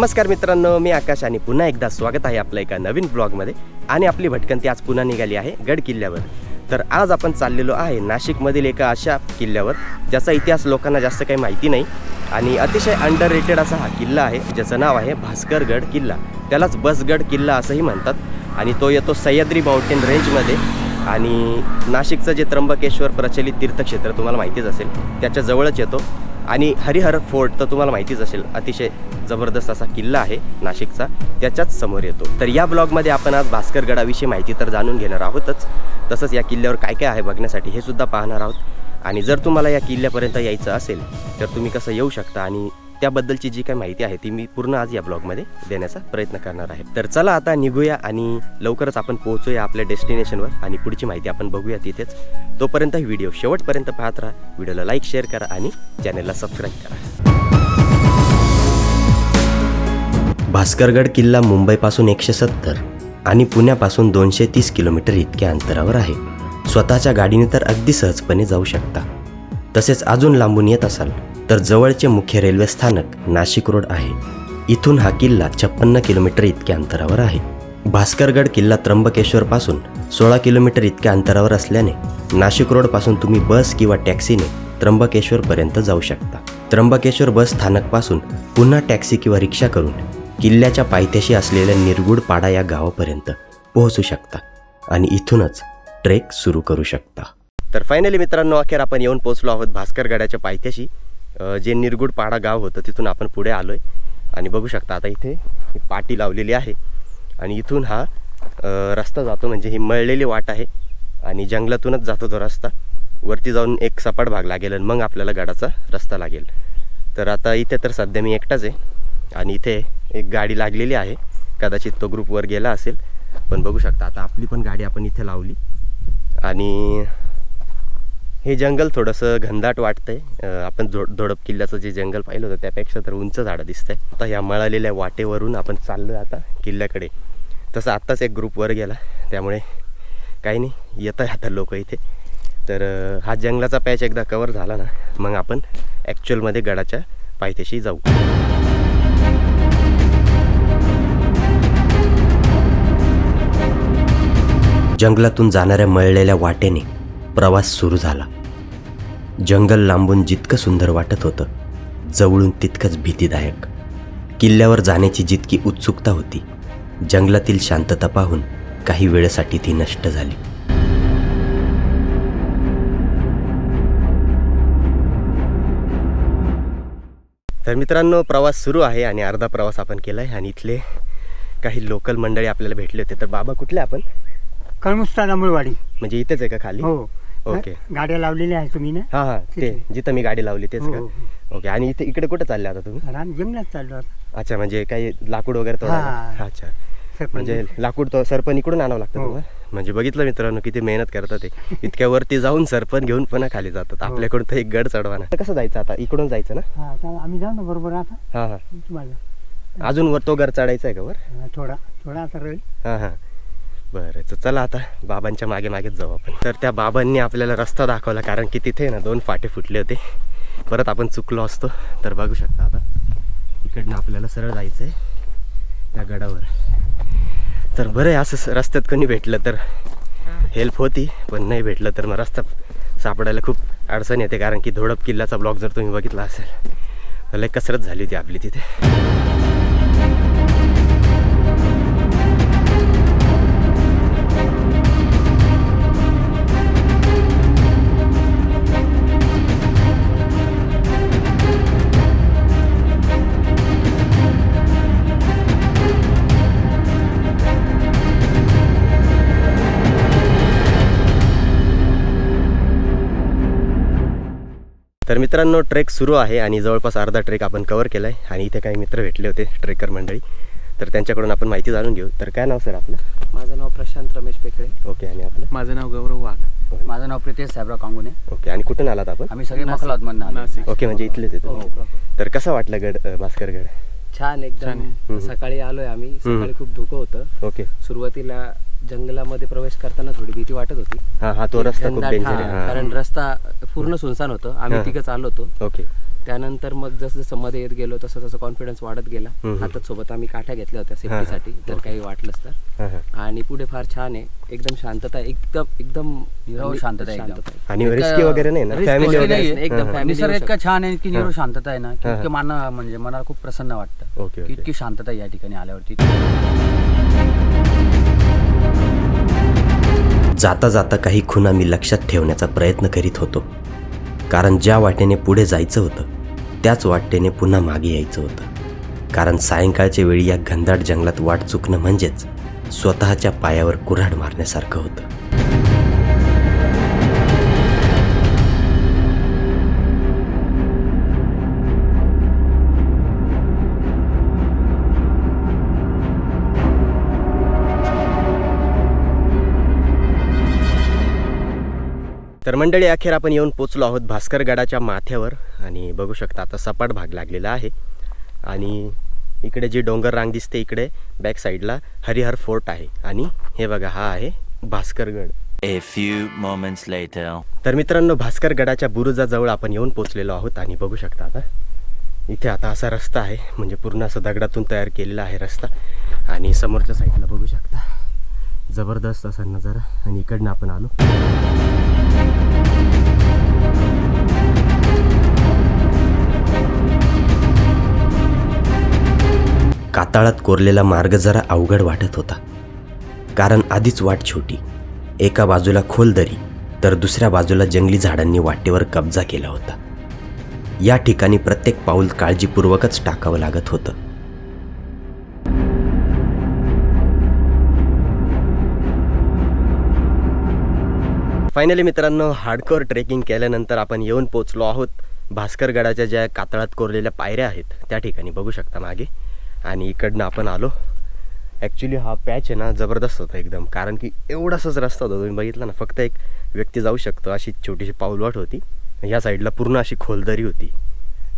नमस्कार मित्रांनो मी आकाश आणि पुन्हा एकदा स्वागत आहे आपलं एका नवीन ब्लॉगमध्ये. आणि आपली भटकंती आज पुन्हा निघाली आहे गड किल्ल्यावर. तर आज आपण चाललेलो आहे नाशिकमधील एका अशा किल्ल्यावर ज्याचा इतिहास लोकांना जास्त काही माहिती नाही. आणि अतिशय अंडर रेटेड असा हा किल्ला आहे ज्याचं नाव आहे भास्करगड किल्ला. त्यालाच बसगड किल्ला असंही म्हणतात. आणि तो येतो सह्याद्री माउंटेन रेंजमध्ये आणि नाशिकचं जे त्र्यंबकेश्वर प्रचलित तीर्थक्षेत्र तुम्हाला माहितीच असेल त्याच्या जवळच येतो. आणि हरिहर फोर्ट तर तुम्हाला माहितीच असेल अतिशय जबरदस्त असा किल्ला आहे नाशिकचा त्याच्याच समोर येतो. तर या ब्लॉगमध्ये आपण आज भास्करगडाविषयी माहिती तर जाणून घेणार आहोतच. तसंच या किल्ल्यावर काय काय आहे बघण्यासाठी हे सुद्धा पाहणार आहोत. आणि जर तुम्हाला या किल्ल्यापर्यंत यायचं असेल तर तुम्ही कसं येऊ शकता आणि त्याबद्दलची जी काही माहिती आहे ती मी पूर्ण आज या ब्लॉगमध्ये देण्याचा प्रयत्न करणार आहे. तर चला आता निघूया आणि लवकरच आपण पोहोचूया आपल्या डेस्टिनेशनवर आणि पुढची माहिती आपण बघूया तिथेच. तोपर्यंत ही व्हिडिओ शेवटपर्यंत पाहत राहा. व्हिडिओला लाईक शेअर करा आणि चॅनलला सबस्क्राईब करा. भास्करगड किल्ला मुंबईपासून एकशे सत्तर आणि पुण्यापासून दोनशे तीस किलोमीटर इतक्या अंतरावर आहे. स्वतःच्या गाडीने तर अगदी सहजपणे जाऊ शकता. तसेच अजून लांबून येत असाल. तर जवळचे मुख्य रेल्वे स्थानक नाशिक रोड आहे. इथून हा किल्ला छप्पन्न किलोमीटर इतक्या अंतरावर आहे. भास्करगड किल्ला त्र्यंबकेश्वरपासून सोळा किलोमीटर इतक्या अंतरावर असल्याने नाशिक रोडपासून तुम्ही बस किंवा टॅक्सीने त्र्यंबकेश्वरपर्यंत जाऊ शकता. त्र्यंबकेश्वर बस स्थानकपासून पुन्हा टॅक्सी किंवा रिक्षा करून किल्ल्याच्या पायथ्याशी असलेल्या निरगुडपाडा या गावापर्यंत पोहोचू शकता आणि इथूनच ट्रेक सुरू करू शकता. तर फायनली मित्रांनो अखेर आपण येऊन पोहोचलो आहोत भास्करगडाच्या पायथ्याशी. जे जे निरगुडपाडा गाव होतं तिथून आपण पुढे आलो आहे आणि बघू शकता आता इथे पाटी लावलेली आहे. आणि इथून हा रस्ता जातो म्हणजे ही मळलेली वाट आहे. आणि जंगलातूनच जातो तो रस्ता. वरती जाऊन एक सपाट भाग लागेल आणि मग आपल्याला गडाचा रस्ता लागेल. तर आता इथे तर सध्या मी एकटाच आहे. आणि इथे एक गाडी लागलेली आहे. कदाचित तो ग्रुपवर गेला असेल. पण बघू शकता आता आपली पण गाडी आपण इथे लावली. आणि हे जंगल थोडंसं घनदाट वाटतंय. आपण झो धोडप किल्ल्याचं जे जंगल पाहिलं होतं त्यापेक्षा तर उंच झाडं दिसतंय. आता ह्या मळालेल्या वाटेवरून आपण चाललो आता किल्ल्याकडे. तसं आत्ताच एक ग्रुप वर गेला. त्यामुळे काही नाही येत आहे आता लोक इथे. तर हा जंगलाचा पॅच एकदा कवर झाला ना मग आपण ॲक्च्युअलमध्ये गडाच्या पायथ्याशी जाऊ. जंगलातून जाणाऱ्या मळलेल्या वाटेने प्रवास सुरू झाला. जंगल लांबून जितकं सुंदर वाटत होतं जवळून तितकंच भीतीदायक. किल्ल्यावर जाण्याची जितकी उत्सुकता होती जंगलातील शांतता पाहून काही वेळेसाठी ती नष्ट झाली. तर मित्रांनो प्रवास सुरू आहे आणि अर्धा प्रवास आपण केला आहे आणि इथले काही लोकल मंडळी आपल्याला भेटले होते. तर बाबा कुठले आपण? कळमुस्ता दांबळवाडी म्हणजे इथेच आहे का खाली? हो. ओके. गाड्या लावलेल्या आहेत तुम्ही ना? हा हा. ते तिथे. जिथं मी गाडी लावली तेच हो, का? हो, ओके. आणि इथे इकडे कुठे चालले आता तुम्ही? जंगलात चाललो आता. अच्छा म्हणजे काही लाकूड वगैरे तोडायला? हा. अच्छा. सरपंच. म्हणजे लाकूड तो सरपण इकडून आणावं लागतं हो. तुम्हाला? म्हणजे बघितलं मित्रांनो किती मेहनत करतात ते. इतक्या वरती जाऊन सरपण घेऊन पुन्हा खाली जातात. हो. आपल्याकडून तर एक गड चढवाना. आता कसं जायचं आता? इकडून जायचं ना? हा आता आम्ही जाऊ ना बरोबर आता. हा हा. तुम्हाला. अजून वर तो गड चढायचा आहे का वर? हा, थोडा थोडा आता राहील. हां हां. बरं तर चला आता बाबांच्या मागे मागेच जाऊ आपण. तर त्या बाबांनी आपल्याला रस्ता दाखवला कारण की तिथे ना दोन फाटे फुटले होते. परत आपण चुकलो असतो. तर बघू शकता आता इकडनं आपल्याला सरळ जायचं आहे त्या गडावर. तर बरं आहे असं रस्त्यात कोणी भेटलं तर हेल्प होती पण नाही भेटलं तर मग रस्ता सापडायला खूप अडचण येते कारण की धोडप किल्ल्याचा ब्लॉग जर तुम्ही बघितला असेल तर लय कसरत झाली होती आपली तिथे. मित्रांनो ट्रेक सुरू आहे आणि जवळपास अर्धा ट्रेक आपण कवर केला आहे आणि इथे काही मित्र भेटले होते ट्रेकर मंडळी. तर त्यांच्याकडून आपण माहिती जाणून घेऊ. तर काय नाव सर आपलं? माझं नाव प्रशांत रमेश पेकळे ओके आणि आपलं? माझं नाव गौरव वाघ. माझं नाव प्रितेश साहेबराव कांगुने. ओके आणि कुठून आलात आपण? आम्ही सगळे मखलात. नाशिक. ओके म्हणजे इथलेच येतो हो. तर कसं वाटलं गड अं, भास्करगड? छान एकदम. सकाळी आलोय आम्ही. सकाळी खूप धुकं होतं. ओके. सुरुवातीला जंगलामध्ये प्रवेश करताना थोडी भीती वाटत होती हा हा तो रस्ता खूप घनदाट, डेंजर हा, आहे कारण रस्ता पूर्ण सुनसान होतं आम्ही हा. तिघं चाललो होतो ओके त्यानंतर मग जसं जसं मध्ये येत गेलो तसं तसं कॉन्फिडन्स वाढत गेला हम्म. हातात सोबत आम्ही काठ्या घेतल्या होत्या हा, हा. सेफ्टीसाठी जर ओके. काही वाटलंच तर हां हां आणि पुढे फार छान आहे एकदम शांतता आहे. एकदम एकदम निरव शांतता आहे एकदम. आणि रिस्की वगैरे नाही ना risk फॅमिली वगैरे वगैरे नाही, एकदम हां, हां. family निसर्ग येऊ इतका. छान आहे की निरो शांतता आहे ना की हा. इतकं मना म्हणजे मनाला खूप प्रसन्न वाटतं ओके, की ओके. इतकी शांतता आहे या ठिकाणी आल्यावरती जाता जाता काही खुणा मी लक्षात ठेवण्याचा प्रयत्न करीत होतो. कारण ज्या वाटेने पुढे जायचं होतं त्याच वाटेने पुन्हा मागे यायचं होतं. कारण सायंकाळच्या वेळी या घनदाट जंगलात वाट चुकणं म्हणजेच स्वतःच्या पायावर कुऱ्हाड मारण्यासारखं होतं. तर मंडळी अखेर आपण येऊन पोचलो आहोत भास्कर गडाच्या माथ्यावर आणि बघू शकता आता सपाट भाग लागलेला आहे. आणि इकडे जी डोंगर रांग दिसते इकडे बॅक साईडला हरिहर फोर्ट आहे. आणि हे बघा हा आहे भास्करगड. A few moments later. तर मित्रांनो भास्कर गडाच्या बुरुजाजवळ आपण येऊन पोचलेलो आहोत आणि बघू शकता आता. इथे आता असा रस्ता आहे म्हणजे पूर्ण असं दगडातून तयार केलेला आहे रस्ता. आणि समोरच्या साईडला बघू शकता. जबरदस्त असा नजारा. आणि इकडनं आपण आलो. काताळात कोरलेला मार्ग जरा अवघड वाटत होता. कारण आधीच वाट छोटी. एका बाजूला खोल दरी तर दुसऱ्या बाजूला जंगली झाडांनी वाटेवर कब्जा केला होता. या ठिकाणी प्रत्येक पाऊल काळजीपूर्वकच टाकावं लागत होतं. फायनली मित्रांनो हार्डकोर ट्रेकिंग केल्यानंतर आपण येऊन पोचलो आहोत. भास्करगडाच्या ज्या कातळात कोरलेल्या पायऱ्या आहेत त्या ठिकाणी बघू शकता मागे. आणि इकडनं आपण आलो. ॲक्च्युली हा पॅच आहे ना जबरदस्त होता एकदम. कारण की एवढासाच रस्ता होता तुम्ही बघितला ना फक्त एक व्यक्ती जाऊ शकतो अशी छोटीशी पाऊलवाट होती. ह्या साईडला पूर्ण अशी खोलदरी होती.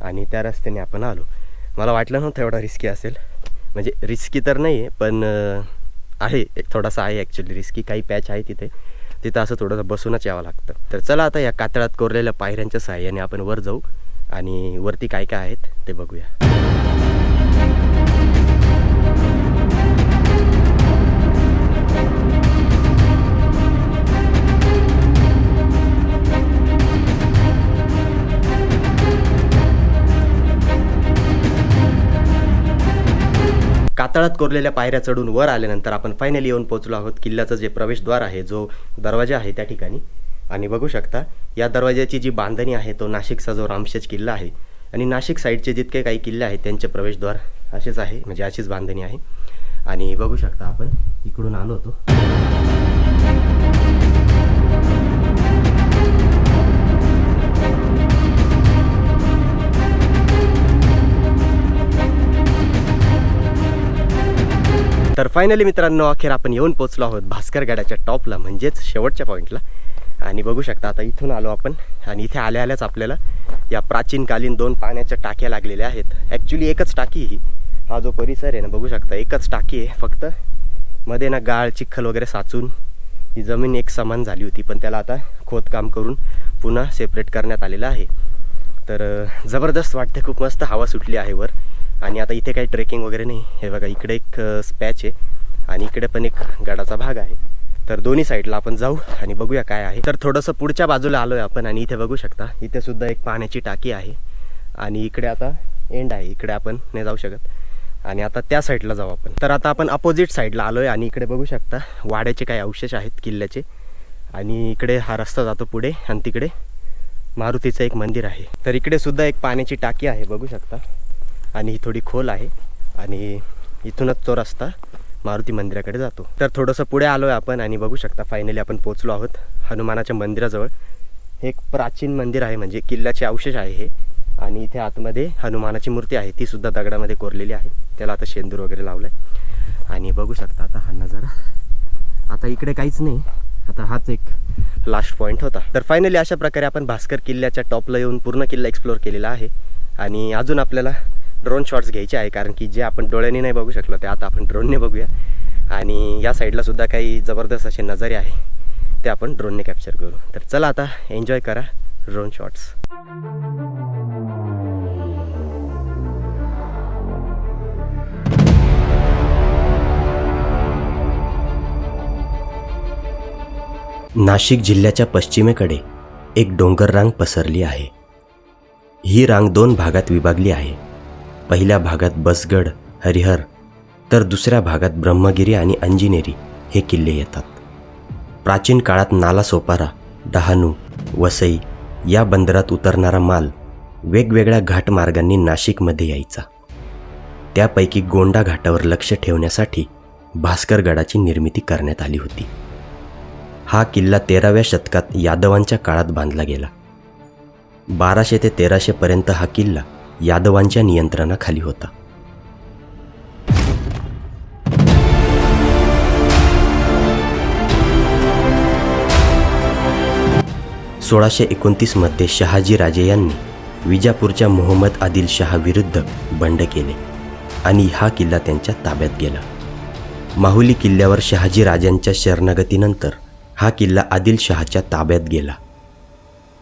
आणि त्या रस्त्याने आपण आलो. मला वाटलं नव्हतं एवढा रिस्की असेल. म्हणजे रिस्की तर नाही आहे पण आहे एक थोडासा आहे ॲक्च्युली रिस्की काही पॅच आहे तिथे. तिथं असं थोडंसं बसूनच यावं लागतं. तर चला आता या कातळात कोरलेल्या पायऱ्यांच्या सहाय्याने आपण वर जाऊ. आणि वरती काय काय आहेत ते बघूया. पाताळात कोरलेल्या पायऱ्या चढून वर आल्यानंतर आपण फायनली येऊन पोहोचलो आहोत किल्ल्याचं जे प्रवेशद्वार आहे जो दरवाजा आहे त्या ठिकाणी. आणि बघू शकता या दरवाजाची जी बांधणी आहे तो नाशिकचा जो रामशेज किल्ला आहे आणि नाशिक साईडचे जितके काही किल्ले आहेत त्यांचे प्रवेशद्वार असेच आहे म्हणजे अशीच बांधणी आहे. आणि बघू शकता आपण इकडून आलो होतो. फायनली मित्रांनो अखेर आपण येऊन पोचलो आहोत भास्कर गडाच्या टॉपला म्हणजेच शेवटच्या पॉईंटला आणि बघू शकता आता इथून आलो आपण आणि इथे आल्या आल्याच आपल्याला या प्राचीनकालीन दोन पाण्याच्या टाक्या लागलेल्या आहेत. ॲक्च्युली एकच टाकी ही. हा जो परिसर आहे ना बघू शकता एकच टाकी आहे. फक्त मध्ये ना गाळ चिखल वगैरे साचून ही जमीन एक समान झाली होती पण त्याला आता खोदकाम करून पुन्हा सेपरेट करण्यात आलेलं आहे. तर जबरदस्त वाटते खूप मस्त हवा सुटली आहे वर. आणि आता इथे काही ट्रेकिंग वगैरे नाही. हे बघा इकडे एक स्पॅच आहे आणि इकडे पण एक गडाचा भाग आहे. तर दोन्ही साईडला आपण जाऊ आणि बघूया काय आहे. तर थोडंसं पुढच्या बाजूला आलो आहे आपण आणि इथे बघू शकता इथे सुद्धा एक पाण्याची टाकी आहे. आणि इकडे आता एंड आहे. इकडे आपण नाही जाऊ शकत. आणि आता त्या साईडला जाऊ आपण. तर आता आपण अपोजिट साईडला आलो आहे आणि इकडे बघू शकता वाड्याचे काही अवशेष आहेत किल्ल्याचे. आणि इकडे हा रस्ता जातो पुढे आणि तिकडे मारुतीचं एक मंदिर आहे. तर इकडे सुद्धा एक पाण्याची टाकी आहे बघू शकता. आणि ही थोडी खोल आहे. आणि इथूनच तो रस्ता मारुती मंदिराकडे जातो. तर थोडंसं पुढे आलो आहे आपण आणि बघू शकता फायनली आपण पोचलो आहोत हनुमानाच्या मंदिराजवळ. हे एक प्राचीन मंदिर आहे म्हणजे किल्ल्याचे अवशेष आहे हे. आणि इथे आतमध्ये हनुमानाची मूर्ती आहे ती सुद्धा दगडामध्ये कोरलेली आहे. त्याला आता शेंदूर वगैरे लावलं आहे आणि बघू शकता आता हा नजारा. आता इकडे काहीच नाही. आता हाच एक लास्ट पॉईंट होता. तर फायनली अशा प्रकारे आपण भास्कर किल्ल्याच्या टॉपला येऊन पूर्ण किल्ला एक्सप्लोअर केलेला आहे. आणि अजून आपल्याला ड्रोन शॉट्स घ्यायचे आहे कारण की जे आपण डोळ्याने नाही बघू शकलो ते आता आपण ड्रोनने बघूया. आणि या साईडला सुद्धा काही जबरदस्त असे नजारे आहे ते आपण ड्रोनने कॅप्चर करू. तर चला आता एन्जॉय करा ड्रोन शॉट्स नाशिक जिल्ह्याच्या पश्चिमेकडे एक डोंगर रांग पसरली आहे. ही रांग दोन भागात विभागली आहे. पहिल्या भागात बसगड हरिहर तर दुसऱ्या भागात ब्रह्मगिरी आणि अंजिनेरी हे किल्ले येतात. प्राचीन काळात नालासोपारा डहाणू वसई या बंदरात उतरणारा माल वेगवेगळ्या घाटमार्गांनी नाशिकमध्ये यायचा. त्यापैकी गोंडा घाटावर लक्ष ठेवण्यासाठी भास्करगडाची निर्मिती करण्यात आली होती. हा किल्ला तेराव्या शतकात यादवांच्या काळात बांधला गेला. बाराशे ते तेराशेपर्यंत हा किल्ला यादवांच्या नियंत्रणाखाली होता. सोळाशे एकोणतीसमध्ये शहाजीराजे यांनी विजापूरच्या मोहम्मद आदिल शहा विरुद्ध बंड केले आणि हा किल्ला त्यांच्या ताब्यात गेला. माहुली किल्ल्यावर शहाजी राजांच्या शरणागतीनंतर हा किल्ला आदिल शहाच्या ताब्यात गेला.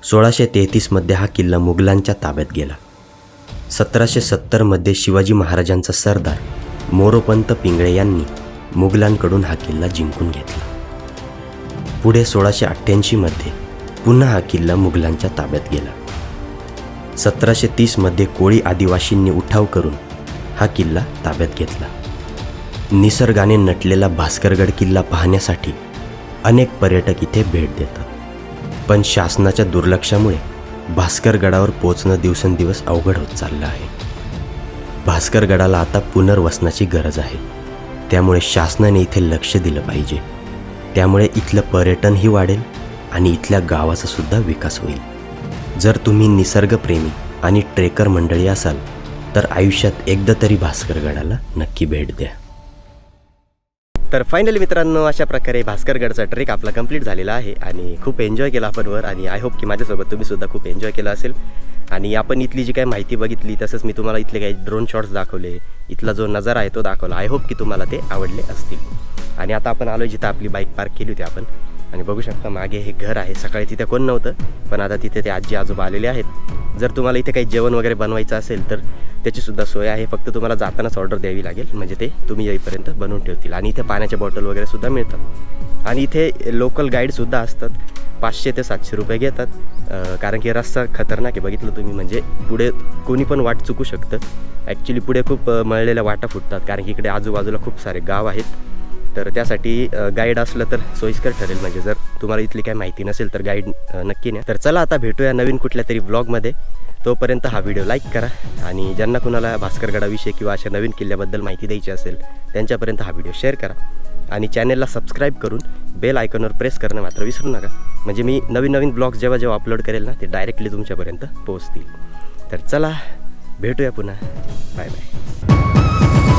सोळाशे तेहतीसमध्ये हा किल्ला मुघलांच्या ताब्यात गेला. सतराशे सत्तरमध्ये शिवाजी महाराजांचा सरदार मोरोपंत पिंगळे यांनी मुघलांकडून हा किल्ला जिंकून घेतला. पुढे सोळाशे अठ्ठ्याऐंशीमध्ये पुन्हा हा किल्ला मुघलांच्या ताब्यात गेला. सतराशे तीसमध्ये कोळी आदिवासींनी उठाव करून हा किल्ला ताब्यात घेतला. निसर्गाने नटलेला भास्करगड किल्ला पाहण्यासाठी अनेक पर्यटक इथे भेट देतात. पण शासनाच्या दुर्लक्षामुळे भास्करगडावर पोचणं दिवसेंदिवस अवघड होत चाललं आहे. भास्करगडाला आता पुनर्वसनाची गरज आहे. त्यामुळे शासनाने इथे लक्ष दिलं पाहिजे. त्यामुळे इथलं पर्यटनही वाढेल आणि इथल्या गावाचा सुद्धा विकास होईल. जर तुम्ही निसर्गप्रेमी आणि ट्रेकर मंडळी असाल तर आयुष्यात एकदा तरी भास्करगडाला नक्की भेट द्या. तर फायनली मित्रांनो अशा प्रकारे भास्करगडचा ट्रेक आपला कंप्लीट झालेला आहे आणि खूप एन्जॉय केला आपण वर. आणि आय होप की माझ्यासोबत तुम्ही सुद्धा खूप एन्जॉय केला असेल. आणि आपण इथली जी काही माहिती बघितली तसंच मी तुम्हाला इथले काही ड्रोन शॉट्स दाखवले इथला जो नजारा आहे तो दाखवला. आय होप की तुम्हाला ते आवडले असतील. आणि आता आपण आलो जिथं आपली बाईक पार्क केली होती आपण. आणि बघू शकता मागे हे घर आहे. सकाळी तिथे कोण नव्हतं पण आता तिथे ते आजी आजोबा आलेले आहेत. जर तुम्हाला इथे काही जेवण वगैरे बनवायचं असेल तर त्याचीसुद्धा सोय आहे. फक्त तुम्हाला जातानाच ऑर्डर द्यावी लागेल. म्हणजे ते तुम्ही येईपर्यंत बनवून ठेवतील. आणि इथे पाण्याच्या बॉटल वगैरे सुद्धा मिळतात. आणि इथे लोकल गाईडसुद्धा असतात. पाचशे ते सातशे रुपये घेतात. कारण की रस्ता खतरनाक आहे. बघितलं तुम्ही म्हणजे पुढे कोणी पण वाट चुकू शकतं. ॲक्च्युली पुढे खूप मळलेल्या वाटा फुटतात. कारण की इकडे आजूबाजूला खूप सारे गाव आहेत. तर त्यासाठी गाईड असलं तर सोयीस्कर ठरेल. म्हणजे जर तुम्हाला इथली काही माहिती नसेल तर गाईड नक्की न्या. तर चला आता भेटूया नवीन कुठल्या तरी ब्लॉगमध्ये तोपर्यंत हा व्हिडिओ लाईक करा. आणि ज्यांना कुणाला भास्करगडाविषयी किंवा अशा नवीन किल्ल्याबद्दल माहिती द्यायची असेल त्यांच्यापर्यंत हा व्हिडिओ शेअर करा. आणि चॅनेलला सबस्क्राईब करून बेल आयकॉनवर प्रेस करणं मात्र विसरू नका. म्हणजे मी नवीन नवीन ब्लॉग्स जेव्हा जेव्हा अपलोड करेल ना ते डायरेक्टली तुमच्यापर्यंत पोहोचतील. तर चला भेटूया पुन्हा. Bye bye